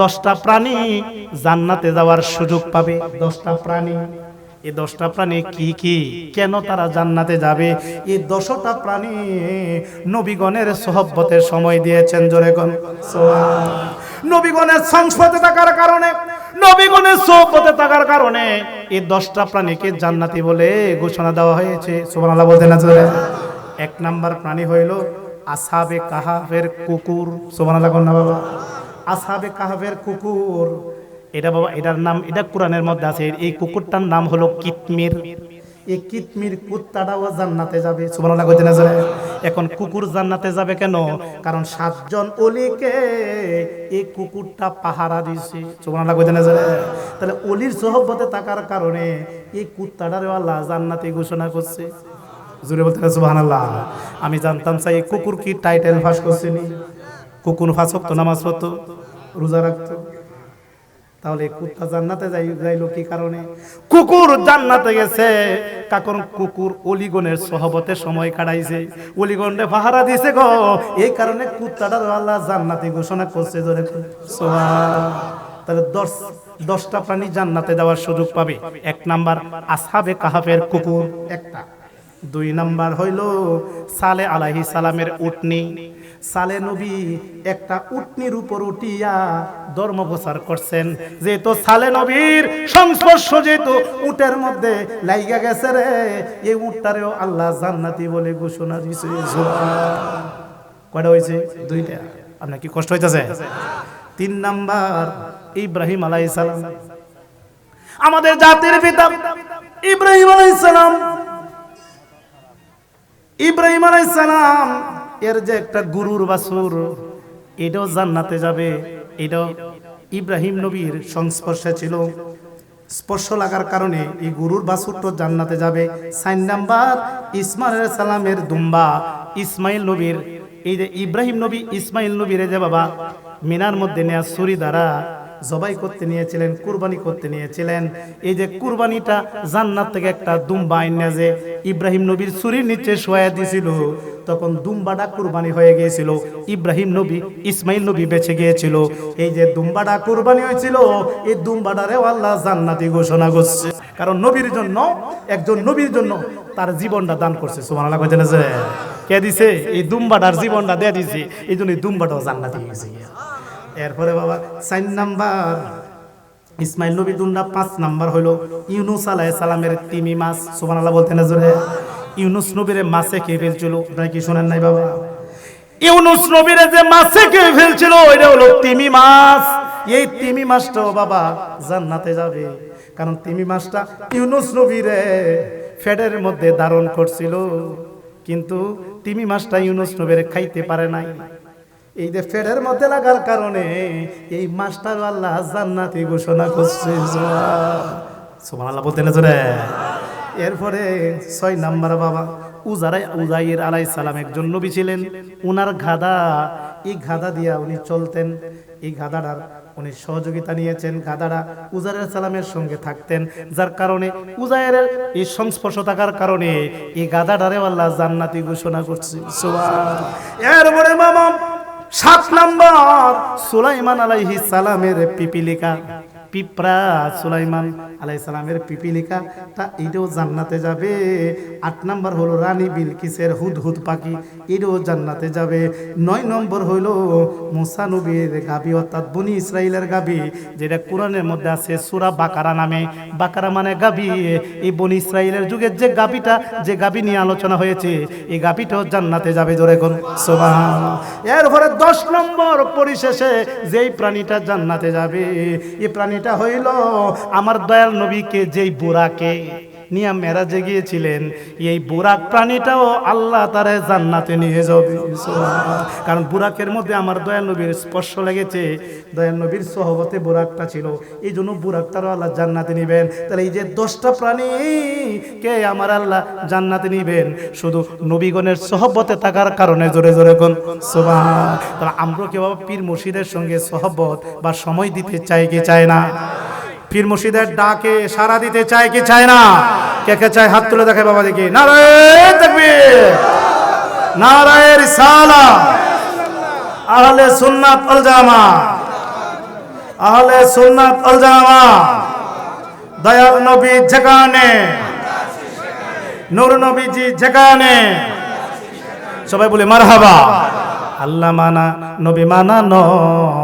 দশটা প্রাণী জান্নাতে যাওয়ার সুযোগ পাবে। দশটা প্রাণী। এই দশটা প্রাণী কি কি? কেন তারা জান্নাতে যাবে? এই দশটা প্রাণী নবীগণের সহব্বতের সময় দিয়েছেন জোরে গণ নবীগণের সংস্পদে থাকার কারণে, নবীগণের থাকার কারণে এই দশটা প্রাণীকে জান্নাতি বলে ঘোষণা দেওয়া হয়েছে। এক নাম্বার প্রাণী হইল আসাবে কাহাফের কুকুর। সুবহানাল্লাহ বাবা। আসাবে কাহাবের কুকুর। এটা বাবা, এটার নাম, এটা কোরআনের মধ্যে আছে। এই কুকুরটার নাম হলো কিতমির। এই কিতমির কুত্তাটাও জান্নাতে যাবে। সুবহানাল্লাহ, কইতে না এখন কুকুর জান্নাতে যাবে কেন? কারণ সাতজন অলিকে এই কুকুরটা পাহারা দিছে সুবহানাল্লাহ, কইতে না তাহলে অলির সহবতে থাকার কারণে এই কুত্তাটারও আল্লাহ জান্নাতে ঘোষণা করছে। জুড়ে বলতে আল্লাহ আমি জানতাম চাই কুকুর কি টাইটেল ফাঁস করছেনি কুকুর ফাঁস হতো, নামাজ হতো রোজা রাখতো। তাহলে কুত্তা জান্নাতে যাই, যাইলো কি কারণে? কুকুর জান্নাতে গেছে কারণ কুকুর অলিগনের সহবতে সময় কাটাইছে। অলিগনে পাহারা দিছে গো। এই কারণে কুত্তাটা আল্লাহ জান্নাতে ঘোষণা করছে ধরে তাহলে দশ, দশটা প্রাণী জান্নাতে দেওয়ার সুযোগ পাবে। এক নাম্বার আসাবে কাহাফের কুকুর, একটা। দুই নাম্বার হইল সালে আলাহি সালামের উটনি। সালে নবী একটা উটনির উপর উঠিয়া ধর্ম প্রচার করছেন। যেহেতু সালে নবীর সংস্পর্শ যেহেতু উটের মধ্যে লাইগা গেছে রে, এই উটটারেও আল্লাহ জান্নাতি বলে ঘোষণা দিছে। কয়টা হয়েছে? দুইটা। আপনার কি কষ্ট হইতেছে? তিন নাম্বার, ইব্রাহিম আলাইহিস সালাম। আমাদের জাতির পিতা ইব্রাহিম আলাইহিস সালাম ইব্রাহিম আলাইসালাম এর যে একটা গুরুর বাসুর এটাও জান্নাতে যাবে, এটাও ইব্রাহিম নবীর সংস্পর্শে ছিল। স্পর্শ লাগার কারণে এই গুরুর বাসুরটা জান্নাতে যাবে। সাইন নাম্বার, ইসমাইল সালামের দুম্বা, ইসমাইল নবীর, এই যে ইব্রাহিম নবী, ইসমাইল নবীর যে বাবা, মিনার মধ্যে নেয়া ছুরি দ্বারা জবাই করতে নিয়েছিলেন, কুরবানি করতে নিয়েছিলেন। এই যে কুরবানিটা জান্নাত থেকে একটা দুম্বা আইনা যে ইব্রাহিম নবীর ছুরির নিচে শোয়া দিয়েছিল তখন দুম্বাটা কুরবানি হয়ে গিয়েছিল। ইব্রাহিম নবী, ইসমাইল নবী বেঁচে গিয়েছিল। এই যে দুম্বাটা কুরবানি হয়েছিল, এই দুম্বাটারে আল্লাহ জান্নাতি ঘোষণা করছে। কারণ নবীর জন্য, একজন নবীর জন্য তার জীবনটা দান করছে কইতেন যে? কে দিছে? এই দুম্বাডার জীবনটা দিয়ে দিছে। এই জন্য এই দুম্বাটাও জান্নাতি হয়েছে। এরপরে বাবা চার নাম্বার। ইসমাইল নবী দুন্ডা পাঁচ নাম্বার হলো ইউনুস আলাহ সালামের তিমি মাছ। সুবান আল্লাহ বলতে না জোরে। ইউনুস নবীরে মাছে কে ফেলছিল? আপনারা কি শোনেন নাই বাবা? ইউনুস নবীরে যে মাছে কে ফেলছিল, ওইটা হলো তিমি মাছ। এই তিমি মাছটাও বাবা জান্নাতে যাবে। কারণ তিমি মাছটা ইউনুস নবীরে ফেডের মধ্যে ধারণ করছিল। কিন্তু তিমি মাছটা ইউনুস নবীরে খাইতে পারে নাই। এই যে ফেডের মধ্যে লাগার কারণে এই মাস্টার আল্লাহ জান্নাতি ঘোষণা করছে। সুমান আল্লাহ বলতে না জোরে। এরপরে ছয় নাম্বার বাবা, উজারাই উজাইর আলাই সালাম একজন নবী ছিলেন। উনার গাদা এই গাদা দিয়া উনি চলতেন। এই গাদাটার উনি সহযোগিতা নিয়েছেন। গাদারা উজারের সালামের সঙ্গে থাকতেন, যার কারণে উজায়ের এই সংস্পর্শ থাকার কারণে এই গাদাটারে আল্লাহ জান্নাতি ঘোষণা করছে। এরপরে মামা সাত নম্বর সুলাইমান আলাইহি সালামের পিপিলিকা। পিপরা সুলাইমান আলাই সালামের পিপিলিকা, তা এটাও জান্নাতে যাবে। আট নাম্বার হলো রানী বিলকিসের হুদ হুদ পাখি, এটাও জান্নাতে যাবে। নয় নম্বর হইল মুসানবীর গাবি, অর্থাৎ বনি ইসরায়েলের গাবি, যেটা কোরআনের মধ্যে আছে সুরা বাকারা নামে। বাকারা মানে গাবি। এই বনি ইসরায়েলের যুগের যে গাবিটা, যে গাবি নিয়ে আলোচনা হয়েছে, এই গাবিটাও জান্নাতে যাবে জোরে কোন। সোবাহান এরপরে দশ নম্বর পরিশেষে যেই প্রাণীটা জান্নাতে যাবে, এই প্রাণীটা হইল আমার দয়াল নবীকে যেই বুড়াকে নিয়ে মেরাজে গিয়েছিলেন এই বুরাক প্রাণীটাও আল্লাহ তারে জান্নাতে নিয়ে যাবে। কারণ বুরাকের মধ্যে আমার দয়াল নবীর স্পর্শ লেগেছে। দয়াল নবীর সহবতে বুরাকটা ছিল। এই জন্য বুরাকটারও আল্লাহ জান্নাতে নিবেন। তাহলে এই যে দশটা প্রাণী, কে আমার আল্লাহ জান্নাতে নিবেন? শুধু নবীগণের সহবতে থাকার কারণে জোরে জোরে কোন? সোভা তাহলে আমরা কেউ পীর মুর্শিদের সঙ্গে সহবত বা সময় দিতে চাই কি চায় না? পীর মুর্শিদের ডাকে সারা দিতে চায় কি চায় না? কে কে চায়? হাত তুলে দেখে বাবা দেখি। নারায়ণ তাকবীর। নারায়ণ রিসালা। আহলে সুন্নাত ওয়াল জামা আহলে সুন্নাত ওয়াল জামা দয়াল নবী যেখানে, নূর নবীজি যেখানে। সবাই বলে, মারহাবা। আল্লাহ মানা, নবী মানা নয়।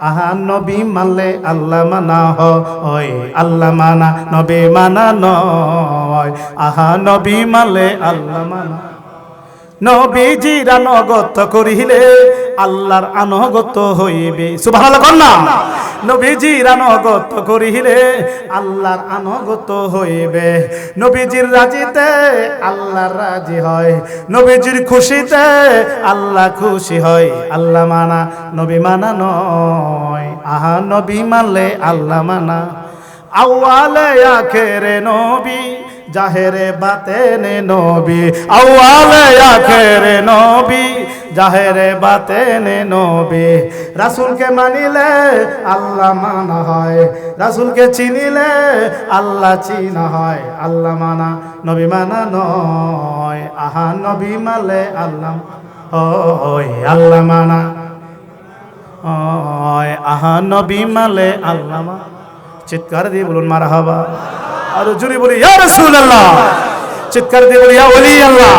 আহা নবী মানলে আল্লাহ মানা হয় আল্লাহ মানা, নবী মানা নয়। আহা নবী মানলে আল্লাহ মানা। নবীজির আনগত করিলে আল্লাহর আনগত হইবে। সুবহানাল্লাহ কন্যা নবীজির আনগত করিলে আল্লাহর আনগত হইবে। নবীজির রাজিতে আল্লাহর রাজি হয়। নবীজির খুশিতে আল্লাহ খুশি হয়। আল্লাহ মানা, নবী মানা নয়। আহা, নবী মানলে আল্লাহ মানা। আওয়ালে আখেরে নবী, জাহেরে বাতেনে নবী। আওয়ালে আখেরে নবী, জাহেরে বাতেনে নবী। রাসূলকে মানিলে আল্লাহ মানা হয়। রাসূলকে চিনিলে আল্লাহ চিনা হয়। আল্লাহ মানা, নবী মানা নয়। আহা, নবী মালে আল্লাহ ওই আল্লাহ মানা আহা, নবী মালে আল্লাহ চিৎকার দিয়ে বলুন মারা হবা আর জুড়ে বলি, ইয়া রাসূলুল্লাহ! চিৎকার দিয়ে বলি, ইয়া ওলি আল্লাহ